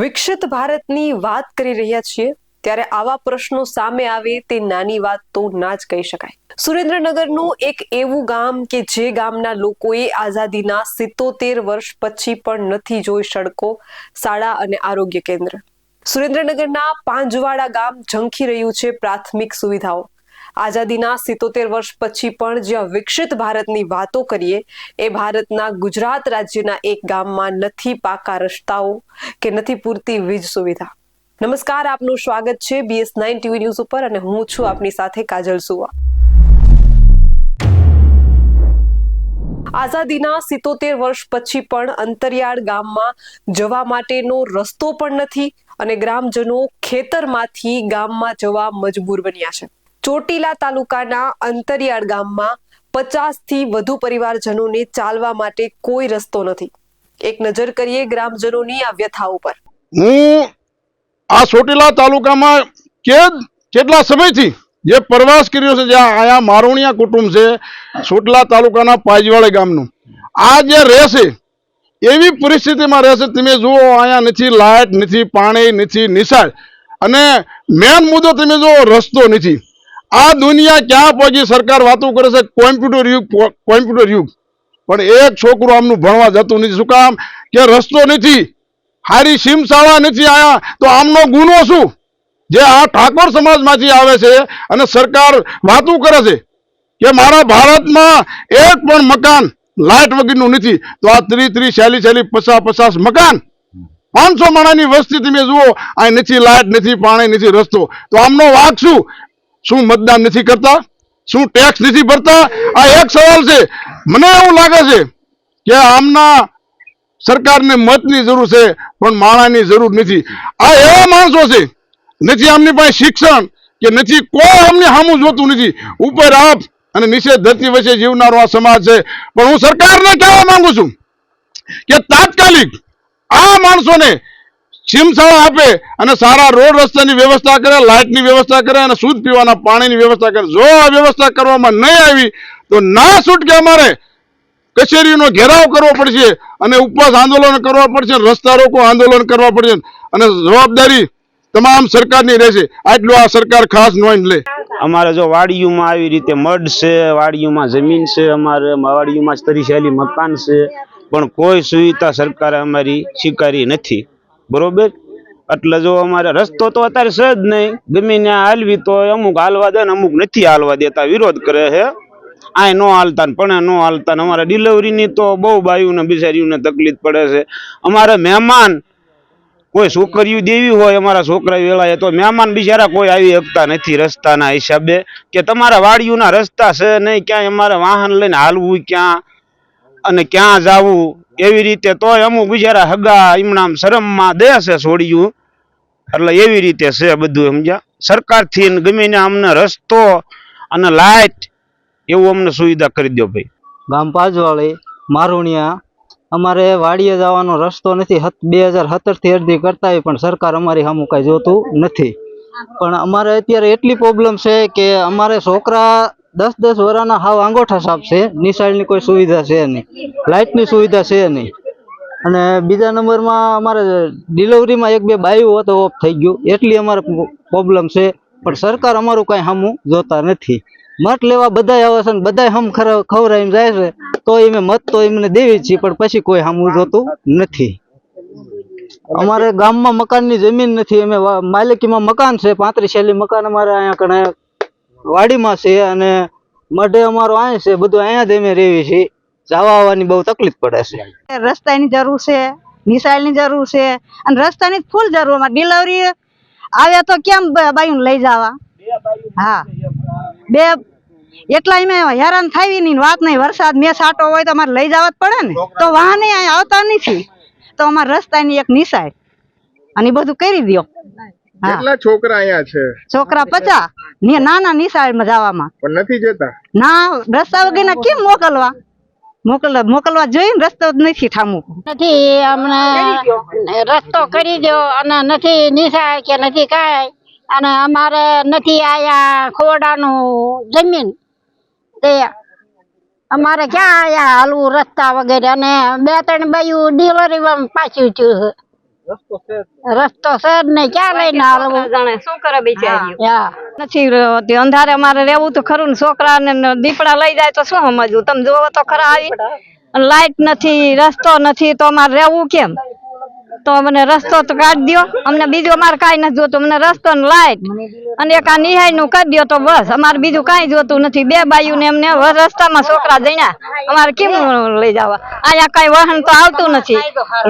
વિકસિત ભારતની વાત કરી રહ્યા છીએ, ત્યારે આવા પ્રશ્નો સામે આવે તે નાની વાત તો ના જ કહી શકાય. સુરેન્દ્રનગરનું એક એવું ગામ કે જે ગામના લોકોએ આઝાદીના સિત્તોતેર વર્ષ પછી પણ નથી જોઈ સડકો, શાળા અને આરોગ્ય કેન્દ્ર. સુરેન્દ્રનગરના પાંજવાડા ગામ ઝંખી રહ્યું છે પ્રાથમિક સુવિધાઓ. આઝાદીના સિત્તોતેર વર્ષ પછી પણ જ્યાં વિકસિત ભારતની વાતો કરીએ, એ ભારતના ગુજરાત રાજ્યના એક ગામમાં નથી પાકા રસ્તાઓ કે નથી પૂરતી વીજ સુવિધા. નમસ્કાર, આપનું સ્વાગત છે બીએસ નાઇન ટીવી ન્યૂઝ ઉપર અને હું છું આપની સાથે કાજલ સુવા. આઝાદીના સિત્તોતેર વર્ષ પછી પણ અંતરિયાળ ગામમાં જવા માટેનો રસ્તો પણ નથી અને ગ્રામજનો ખેતરમાંથી ગામમાં જવા મજબૂર બન્યા છે. ચોટીલા તાલુકાના અંતરિયાળ ગામમાં પચાસથી વધુ પરિવારજનોને ચાલવા માટે કોઈ રસ્તો નથી. એક નજર કરીએ ગ્રામજનોની આ વ્યથા ઉપર. હું આ ચોટીલા તાલુકામાં કે કેટલા સમયથી જે પ્રવાસ કર્યો છે જ્યાં આયા મારુણિયા કુટુંબ છે, ચોટીલા તાલુકાના પાજવાળે ગામનું. આ જે રહેશે, એવી પરિસ્થિતિમાં રહેશે, તમે જુઓ, અહીંયા નથી લાઇટ, નથી પાણી, નથી નિશાળ. અને મેન મુદ્દો તમે જુઓ, રસ્તો નથી. આ દુનિયા ક્યાં પહોંચી સરકાર વાતો કરે છે? કોમ્પ્યુટર યુગ કોમ્પ્યુટર યુગ. પણ એક છોકરો આમનું ભણવા જતું નથી. શું કામ? કે રસ્તો નથી. હારી સીમ શાળા નથી આયા. તો આમનો ગુનો શું? જે આ ઠાકોર સમાજમાંથી આવે છે અને સરકાર વાતું કરે છે કે મારા ભારતમાં એક પણ મકાન લાઇટ વગરનું નથી. તો આ ત્રીસ ત્રીસ ચાલીસ ચાલીસ પચાસ પચાસ મકાન. પાંચસો માણાની વસ્તી તમે જુઓ, આ નથી લાઇટ, નથી પાણી, નથી રસ્તો. તો આમનો વાક શું? શું મતદાન નથી કરતા? શું ટેક્સ નથી ભરતા? આ એક સવાલ છે. મને એવું લાગે છે કે આમના સરકારને મતની જરૂર છે, પણ માણાની જરૂર નથી. આ એવા માણસો છે, નથી આમની પાસે શિક્ષણ, કે નથી કોઈ અમને સામું જોતું નથી. ઉપર આપ અને નીચે ધરતી વચ્ચે જીવનારો આ સમાજ છે. પણ હું સરકારને કહેવા માંગુ છું કે તાત્કાલિક આ માણસોને સિમસાળા આપે અને સારા રોડ રસ્તાની વ્યવસ્થા કરે, લાઇટની વ્યવસ્થા કરે અને શુદ્ધ પીવાના પાણીની વ્યવસ્થા કરે. જો આ વ્યવસ્થા કરવામાં નહીં આવી, તો ના છૂટકે અમારે કચેરીનો ઘેરાવ કરવો પડશે અને ઉપવાસ આંદોલન કરવા પડશે, રસ્તા રોકો, આંદોલન કરવા પડશે અને જવાબદારી તમામ સરકારની રહેશે. આટલું આ સરકાર ખાસ નોંધ લે. અમારે જો વાડીયુમાં આવી રીતે મડ છે વાડીયુમાં જમીન છે, અમારે વાડીયુમાં તરીશૈલી મકાન છે, પણ કોઈ સુવિધા સરકારે અમારી સ્વીકારી નથી. બરોબર? એટલે જો અમારે રસ્તો તો અત્યારે છે જ નહીં. ગમે ત્યાં હાલવી તો અમુક હાલવા દે ને અમુક નથી હાલવા દેતા, વિરોધ કરે છે. આ નો હાલતા પણ નો હાલતા અમારે ડિલિવરીની તો બહુ બાયુને બિચારીઓને તકલીફ પડે છે. અમારે મહેમાન કોઈ છોકરીઓ દેવી હોય, અમારા છોકરા વેળાએ, તો મહેમાન બિચારા કોઈ આવી શકતા નથી રસ્તાના હિસાબે. કે તમારા વાડીઓના રસ્તા છે નહીં, ક્યાંય અમારે વાહન લઈને હાલવું ક્યાં? અને ક્યાં જાવું એવી રીતે તોય અમુક બિચારા હગા એમનામ શરમમાં દે છે છોડ્યું. એટલે એવી રીતે છે બધું, સમજ્યા? સરકારથી ગમે ને અમને રસ્તો અને લાઇટ એવું અમને સુવિધા કરી દો ભાઈ. ગામ પાજવાળી, મારુણિયા, અમારે વાડીએ જવાનો રસ્તો નથી. બે હજાર સત્તરથી અરજી કરતા હોય પણ સરકાર અમારી સામું કાંઈ જોતું નથી. પણ અમારે અત્યારે એટલી પ્રોબ્લેમ છે કે અમારે છોકરા દસ દસ વર્ષના હાવ અંગોઠા સાપ છે. નિશાળની કોઈ સુવિધા છે નહીં. લાઇટની સુવિધા છે નહીં. અને બીજા નંબરમાં અમારે ડિલિવરીમાં એક બે બાયું હતો, ઓફ થઈ ગયું. એટલી અમારે પ્રોબ્લેમ છે. પણ સરકાર અમારું કાંઈ સામું જોતા નથી. મત લેવા બધાય આવે છે ને બધાય હમ ખવડાવીને જાય છે. તો એમ મત તો એમને દેવી છીએ, પણ પછી કોઈ સામું જોતું નથી. અમારે ગામમાં મકાનની જમીન નથી. અમે માલિકીમાં મકાન છે, પાંત્રીસ મકાન અમારે અહીંયા કણે વાડીમાં છે અને મઢે અમારો અહીં છે, બધું અહીંયા જ અમે રહેવી છીએ જવા આવવાની બહુ તકલીફ પડે છે. રસ્તાની જરૂર છે નિશાળની જરૂર છે, અને રસ્તાની ફૂલ જરૂર. અમારે ડિલિવરી આવે તો કેમ બાયું લઈ જવા? હા. બે, એટલા અમે હેરાન થાય નહીં, વાત નહીં. વરસાદ મેં સાટો હોય તો અમારે લઈ જવા પડે ને. તો વાહન આવતા નથી. તો અમારે રસ્તાની એક નિશાળ અને બધું કરી હા કેટલા છોકરા અહીંયા છે? છોકરા પચા ને નાના નિશાળમાં જવામાં. પણ નથી જતા? ના રસ્તા વગર કેમ મોકલવા? મોકલવા મોકલવા જોઈએ રસ્તો નથી ઠામું. નથી અમને રસ્તો કરી દો અને નથી નિશાળ કે નથી કાંઈ. અને અમારે નથી આયા ખોડાનું જમીન. તે અમારે ક્યાં આયા હાલવું રસ્તા વગેરે? અને બે ત્રણ બાયું ડિલિવરીમાં પાછું થયું છે. રસ્તો છે જ નહીં. ક્યાં લઈને હાલવું? જાણે શું કરે બિચારી નથી રહેતી. અંધારે અમારે રહેવું તો ખરું ને છોકરા ને દીપડા લઈ જાય તો શું સમજવું? તમે જોવો તો ખરા આવી. અને લાઈટ નથી રસ્તો નથી તો અમારે રહેવું કેમ? તો અમને રસ્તો તો કાઢી દો અમને બીજું અમારે કાંઈ નથી જોતું. અમને રસ્તો ને લાઈટ અને એક આ નિહાયનું કરી દો તો બસ. અમારે બીજું કાંઈ જોતું નથી. બે બાયું ને એમને રસ્તામાં છોકરા જણ્યા. અમારે કેમ લઈ જવા? અહીંયા કાંઈ વાહન તો આવતું નથી.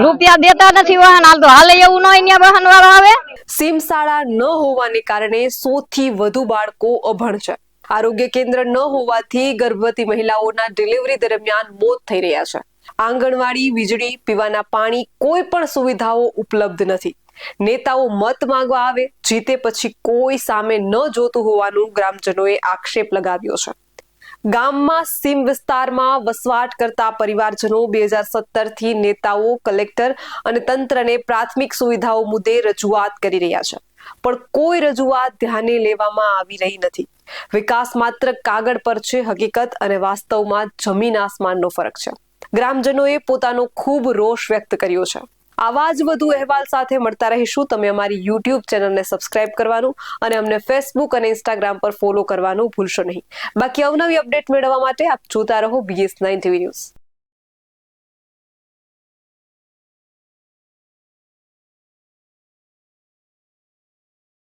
રૂપિયા દેતા નથી વાહન. હાલતો હાલે એવું ન હોય ને વાહન વાળો આવે. સીમ શાળા ન હોવાને કારણે સો થી વધુ બાળકો અભણ છે. આરોગ્ય કેન્દ્ર ન હોવાથી ગર્ભવતી મહિલાઓના ડિલિવરી દરમિયાન મોત થઈ રહ્યા છે. આંગણવાડી, વીજળી, પીવાના પાણી કોઈ પણ સુવિધાઓ ઉપલબ્ધ નથી. નેતાઓ મત માંગવા આવે, જીતે પછી કોઈ સામે ન જોતું હોવાનું ગ્રામજનોએ આક્ષેપ લગાવ્યો છે. ગામમાં સીમ વિસ્તારમાં વસવાટ કરતા પરિવારજનો બે હજાર સત્તરથી નેતાઓ, કલેક્ટર અને તંત્રને પ્રાથમિક સુવિધાઓ મુદ્દે રજૂઆત કરી રહ્યા છે. પણ કોઈ રજૂઆત ધ્યાને લેવામાં આવી રહી નથી. વિકાસ માત્ર કાગળ પર છે, હકીકત અને વાસ્તવમાં જમીન આસમાનનો ફરક છે. ગ્રામજનોએ પોતાનો ખૂબ રોષ વ્યક્ત કર્યો છે. આવા જ વધુ અહેવાલ સાથે મળતા રહીશું. તમે અમારી યુટ્યુબ ચેનલને સબસ્ક્રાઇબ કરવાનું અને અમને ફેસબુક અને ઇન્સ્ટાગ્રામ પર ફોલો કરવાનું ભૂલશો નહીં. બાકી અવનવી અપડેટ મેળવવા માટે આપ જોતા રહો બીએસ નાઇન ટીવી ન્યૂઝ